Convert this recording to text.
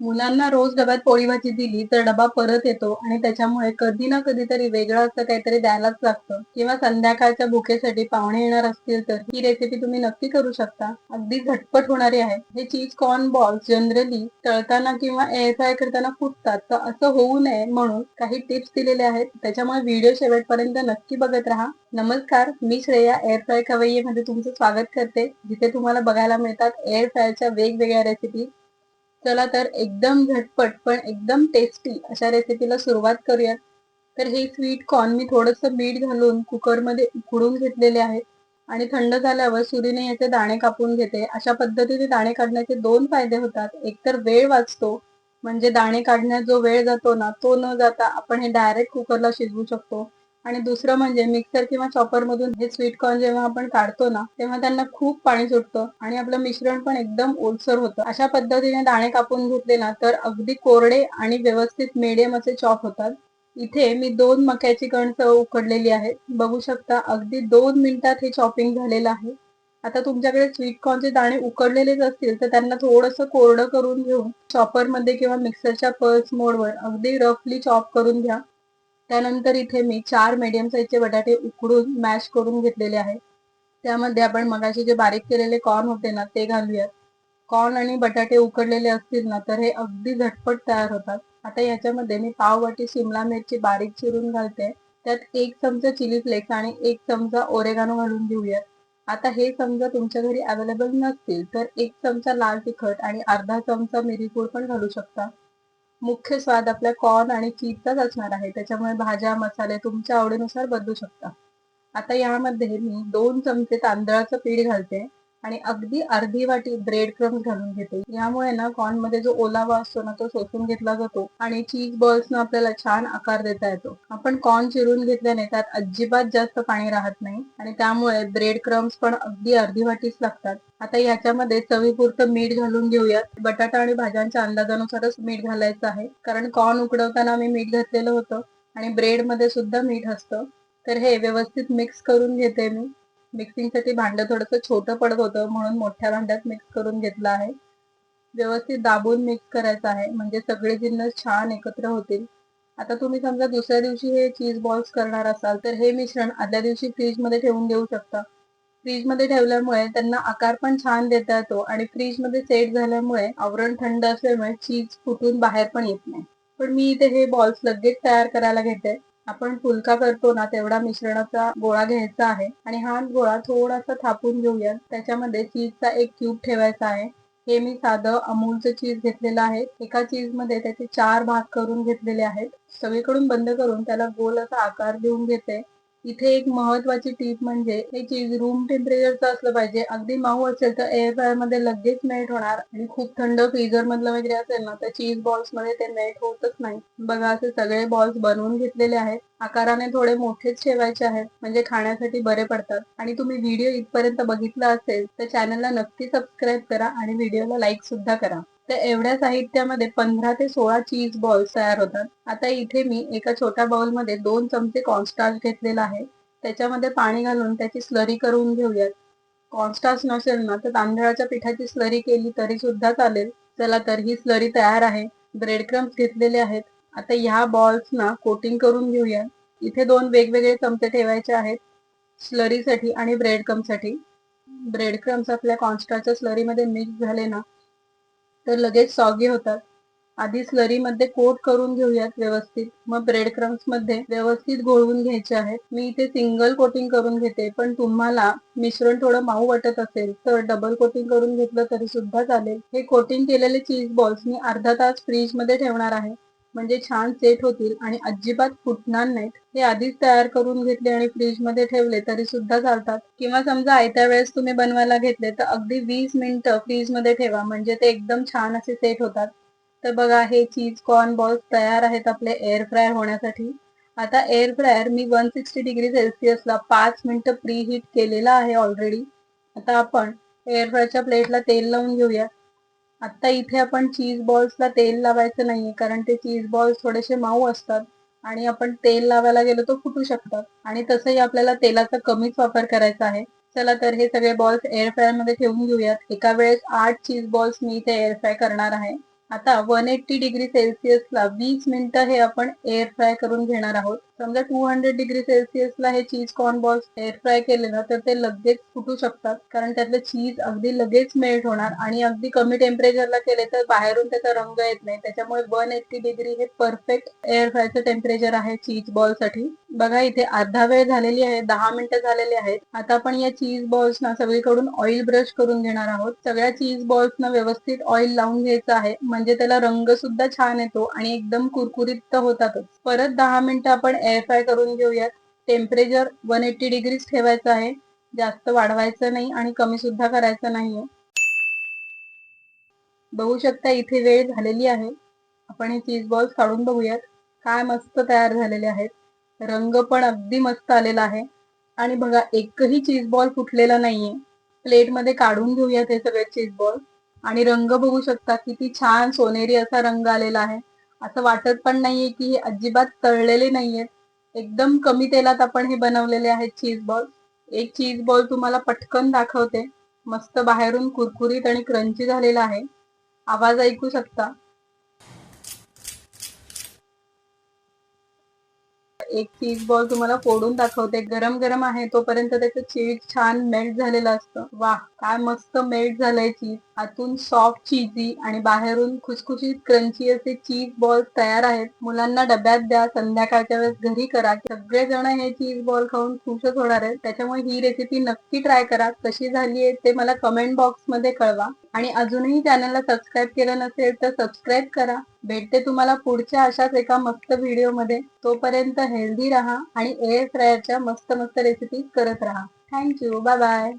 मुलांना रोज डब्यात पोळी भाजी दिली तर डबा परत येतो आणि त्याच्यामुळे कधी ना कधीतरी वेगळं असं काहीतरी द्यायलाच लागतं. किंवा संध्याकाळच्या भुकेसाठी पाहुणे येणार असतील तर ही रेसिपी तुम्ही नक्की करू शकता. अगदी झटपट होणारी आहे. हे चीज कॉर्न बॉल्स जनरली तळताना किंवा एअर फ्राय करताना फुटतात. तर असं होऊ नये म्हणून काही टिप्स दिलेले आहेत. त्याच्यामुळे व्हिडिओ शेवटपर्यंत नक्की बघत राहा. नमस्कार मी श्रेया एअर फ्राय कवय्ये मध्ये तुमचं स्वागत करते. जिथे तुम्हाला बघायला मिळतात एअर फ्रायच्या वेगवेगळ्या रेसिपी चला तर एकदम झटपट पण एकदम टेस्टी अशा रेसिपीला सुरुवात करूयात तर हे स्वीट कॉर्न मी थोडस मीठ घालून कुकरमध्ये उकडून घेतलेले आहेत आणि थंड झाल्यावर सुरीने याचे दाणे कापून घेते. अशा पद्धतीने दाणे काढण्याचे दोन फायदे होतात. एकतर वेळ वाचतो म्हणजे दाणे काढण्यात जो वेळ जातो ना तो न जाता आपण हे डायरेक्ट कुकरला शिजवू शकतो. आणि दुसरं म्हणजे मिक्सर किंवा चॉपर मधून हे स्वीट कॉर्न जेव्हा आपण काढतो ना तेव्हा त्यांना खूप पाणी सुटतं आणि आपलं मिश्रण पण एकदम ओलसर होतं. अशा पद्धतीने दाणे कापून घेतले ना तर अगदी कोरडे आणि व्यवस्थित मिडियम असे चॉप होतात. इथे मी दोन मक्याची कणसं उकडलेली आहेत बघू शकता अगदी दोन मिनिटात हे चॉपिंग झालेलं आहे. आता तुमच्याकडे स्वीट कॉर्नचे दाणे उकडलेलेच असतील तर त्यांना थोडंसं कोरडं करून घेऊन चॉपरमध्ये किंवा मिक्सरच्या पल्स मोडवर अगदी रफली चॉप करून घ्या. त्यानंतर इथे मी चार मीडियम साईजचे बटाटे उकडून मॅश करून घेतलेले आहेत त्यामध्ये आपण मगाशी जे बारीक केलेले कॉर्न होते ना ते घालूयात. कॉर्न आणि बटाटे उकडलेले असतील ना तर हे अगदी झटपट तयार होतात. आता याच्यामध्ये मी पाव वाटी शिमला मिरची बारीक चिरून घालते. त्यात एक चमचा चिली फ्लेक्स आणि एक चमचा ओरेगानो घालून घेऊयात. आता हे समजा तुमच्या घरी अवेलेबल नसतील तर एक चमचा लाल तिखट आणि अर्धा चमचा मिरीपूड पण घालू शकता. मुख्य स्वाद आपल्या कॉर्न आणि चीजचाच असणार आहे. त्याच्यामुळे भाज्या मसाले तुमच्या आवडीनुसार बदलू शकता. आता यामध्ये मी दोन चमचे तांदळाचं पीठ घालते. आणि अगदी अर्धी वाटी ब्रेड क्रम्स घालून घेते. यामुळे ना कॉर्नमध्ये जो ओलावा असतो ना तो शोषून घेतला जातो आणि चीज बॉल्स न आपल्याला छान आकार देता येतो. आपण कॉर्न चिरून घेतल्याने त्यात अजिबात जास्त पाणी राहत नाही आणि त्यामुळे ब्रेड क्रम्स पण अगदी अर्धी वाटीच लागतात. आता याच्यामध्ये चवीपुरतं मीठ घालून घेऊयात. बटाटा आणि भाज्यांच्या अंदाजानुसारच मीठ घालायचं आहे. कारण कॉर्न उकडवताना मी मीठ घातलेलं होतं आणि ब्रेडमध्ये सुद्धा मीठ असतं. तर हे व्यवस्थित मिक्स करून घेते मी. मिक्सिंगसाठी भांड थोडंसं छोटं पडत होतं म्हणून मोठ्या भांड्यात मिक्स करून घेतलं आहे. व्यवस्थित दाबून मिक्स करायचं आहे म्हणजे सगळे जिन्नस छान एकत्र होतील. आता तुम्ही समजा दुसऱ्या दिवशी हे चीज बॉल्स करणार असाल तर हे मिश्रण आदल्या दिवशी फ्रीजमध्ये ठेवून देऊ शकता. फ्रीजमध्ये ठेवल्यामुळे त्यांना आकार पण छान देता येतो आणि फ्रीजमध्ये सेट झाल्यामुळे आवरण थंड असल्यामुळे चीज फुटून बाहेर पण येत नाही. पण मी इथे हे बॉल्स लगेच तयार करायला घेते. आपण फुलका करतो ना तेवढा मिश्रणाचा गोळा घ्यायचा आहे. आणि हा गोळा थोडासा थापून घेऊया. त्याच्यामध्ये चीजचा एक क्यूब ठेवायचा आहे. हे मी साधं अमूलचं चीज घेतलेलं आहे. एका चीजमध्ये त्याचे चार भाग करून घेतलेले आहेत. सगळीकडून बंद करून त्याला गोल असा आकार देऊन घेते. इथे एक महत्वाची टीप म्हणजे हे चीज रूम टेम्परेचरचं असलं पाहिजे. अगदी माऊ असेल तर एअर फ्रायरमध्ये लगेच मेल्ट होणार आणि खूप थंड फ्रीजर मधलं वगैरे असेल ना तर चीज बॉल्समध्ये ते मेल्ट होतच नाही. बघा असे सगळे बॉल्स बनवून घेतलेले आहेत. आकाराने थोडे मोठेच ठेवायचे आहेत म्हणजे खाण्यासाठी बरे पडतात. आणि तुम्ही व्हिडिओ इथपर्यंत बघितला असेल तर चॅनलला नक्की सबस्क्राईब करा आणि व्हिडिओला लाईक सुद्धा करा. तर एवढ्या साहित्यामध्ये पंधरा ते सोळा चीज बॉल्स तयार होतात. आता इथे मी एका छोट्या बाउलमध्ये दोन चमचे कॉन्स्टार्च घेतलेला आहे. त्याच्यामध्ये पाणी घालून त्याची स्लरी करून घेऊयात. कॉन्स्टार्च नसेल ना तर तांदळाच्या पिठाची स्लरी केली तरी सुद्धा चालेल. चला तर ही स्लरी तयार आहे. ब्रेड क्रम्स घेतलेले आहेत. आता ह्या बॉल्स ना कोटिंग करून घेऊया. इथे दोन वेगवेगळे चमचे ठेवायचे आहेत. स्लरीसाठी आणि ब्रेड क्रम्ससाठी ब्रेड क्रम्स आपल्या कॉन्स्टाच्या स्लरीमध्ये मिक्स झाले ना तर लगेच सॉगी होतात. आधी स्लरी मध्ये कोट करून घेऊयात व्यवस्थित. मग ब्रेड क्रम्समध्ये व्यवस्थित गोळवून घ्यायचे आहेत. मी इथे सिंगल कोटिंग करून घेते पण तुम्हाला मिश्रण थोडं माऊ वाटत असेल तर डबल कोटिंग करून घेतलं तरी सुद्धा चालेल. हे कोटिंग केलेले चीज बॉल्स मी अर्धा तास फ्रीजमध्ये ठेवणार आहे. म्हणजे छान सेट होतील आणि अजिबात फुटणार नाहीत. हे आधीच तयार करून घेतले आणि फ्रीजमध्ये ठेवले तरी सुद्धा चालतात. किंवा समजा आयत्या वेळेस तुम्ही बनवायला घेतले तर अगदी वीस मिनिटं फ्रीजमध्ये ठेवा. म्हणजे ते एकदम छान असे सेट होतात. तर बघा हे चीज कॉर्न बॉल्स तयार आहेत आपले एअर फ्रायर होण्यासाठी. आता एअर फ्रायर मी वन सिक्स्टी डिग्री सेल्सिअसला पाच मिनिटं प्री हीट केलेला आहे ऑलरेडी आता आपण एअर फ्रायरच्या प्लेटला तेल लावून घेऊया. आता इथे आपण चीज बॉल्सला तेल लावायचं नाहीये कारण ते चीज बॉल्स थोडेसे माऊ असतात आणि आपण तेल लावायला गेलो तर फुटू शकतात. आणि तसंही आपल्याला तेलाचा कमीच वापर करायचा आहे. चला तर हे सगळे बॉल्स एअर फ्रायरमध्ये ठेवून घेऊयात. एका वेळेस आठ चीज बॉल्स मी इथे एअर फ्राय करणार आहे. आता वन एट्टी डिग्री सेल्सिअसला वीस मिनिटं हे आपण एअर फ्राय करून घेणार आहोत. समजा टू हंड्रेड डिग्री सेल्सिअसला हे cheese corn balls air fry केले ना तर ते लगेच फुटू शकतात. कारण त्यातलं चीज अगदी लगेच मेल्ट होणार आणि अगदी कमी टेम्परेचरला केले तर बाहेरून त्याचा रंग येत नाही. त्याच्यामुळे वन एट्टी डिग्री हे परफेक्ट एअर फ्रायचं टेम्परेचर आहे चीज बॉलसाठी. बघा इथे अर्धा वेळ झालेली आहे दहा मिनिटं झालेली आहेत. आता आपण या चीज बॉल्स ना सगळीकडून ऑइल ब्रश करून घेणार आहोत. सगळ्या चीज बॉल्स ना व्यवस्थित ऑइल लावून घ्यायचं आहे. म्हणजे त्याला रंग सुद्धा छान येतो आणि एकदम कुरकुरीत तर होतातच. परत दहा मिनिटं आपण एअर फ्राय करून घेऊयात. टेम्परेचर वन एट्टी डिग्रीज ठेवायचं आहे. जास्त वाढवायचं नाही आणि कमी सुद्धा करायचं नाहीये. बघू शकता इथे वेळ झालेली आहे. आपण हे चीज बॉल्स काढून बघूयात. काय मस्त तयार झालेले आहेत. रंग पण अगदी मस्त आलेला आहे. आणि बघा एकही चीज बॉल फुटलेला नाहीये. प्लेटमध्ये काढून घेऊयात हे सगळे चीज बॉल आणि रंग बघू शकता किती छान सोनेरी असा रंग आलेला आहे. असं वाटत पण नाहीये की हे अजिबात तळलेले नाहीयेत एकदम कमी तेलात आपण हे बनवलेले आहेत चीज बॉल एक चीज बॉल तुम्हाला पटकन दाखवते. मस्त बाहेरून कुरकुरीत आणि क्रंची झालेला आहे. आवाज ऐकू शकता? एक चीज बॉल तुम्हाला फोडून दाखवते. गरम गरम आहे तोपर्यंत त्याचं चीज छान मेल्ट झालेलं असतं. वा काय मस्त मेल्ट झालंय चीज आतून सॉफ्ट चीजी आणि बाहेरून खुसखुशीत क्रंची असे चीज बॉल तयार आहेत. मुलांना डब्यात द्या संध्याकाळच्या वेळेस घरी करा. सगळेजण हे चीज बॉल खाऊन खुशच होणार आहेत. त्याच्यामुळे ही रेसिपी नक्की ट्राय करा. कशी झाली आहे ते मला कमेंट बॉक्समध्ये कळवा. आणि अजूनही चॅनलला सबस्क्राईब केलं नसेल तर सबस्क्राईब करा. भेटते तुम्हाला पुढच्या अशाच एका मस्त व्हिडिओमध्ये तोपर्यंत हेल्दी राहा आणि एअर फ्रायरच्या मस्त मस्त रेसिपी करत राहा. Thank you bye bye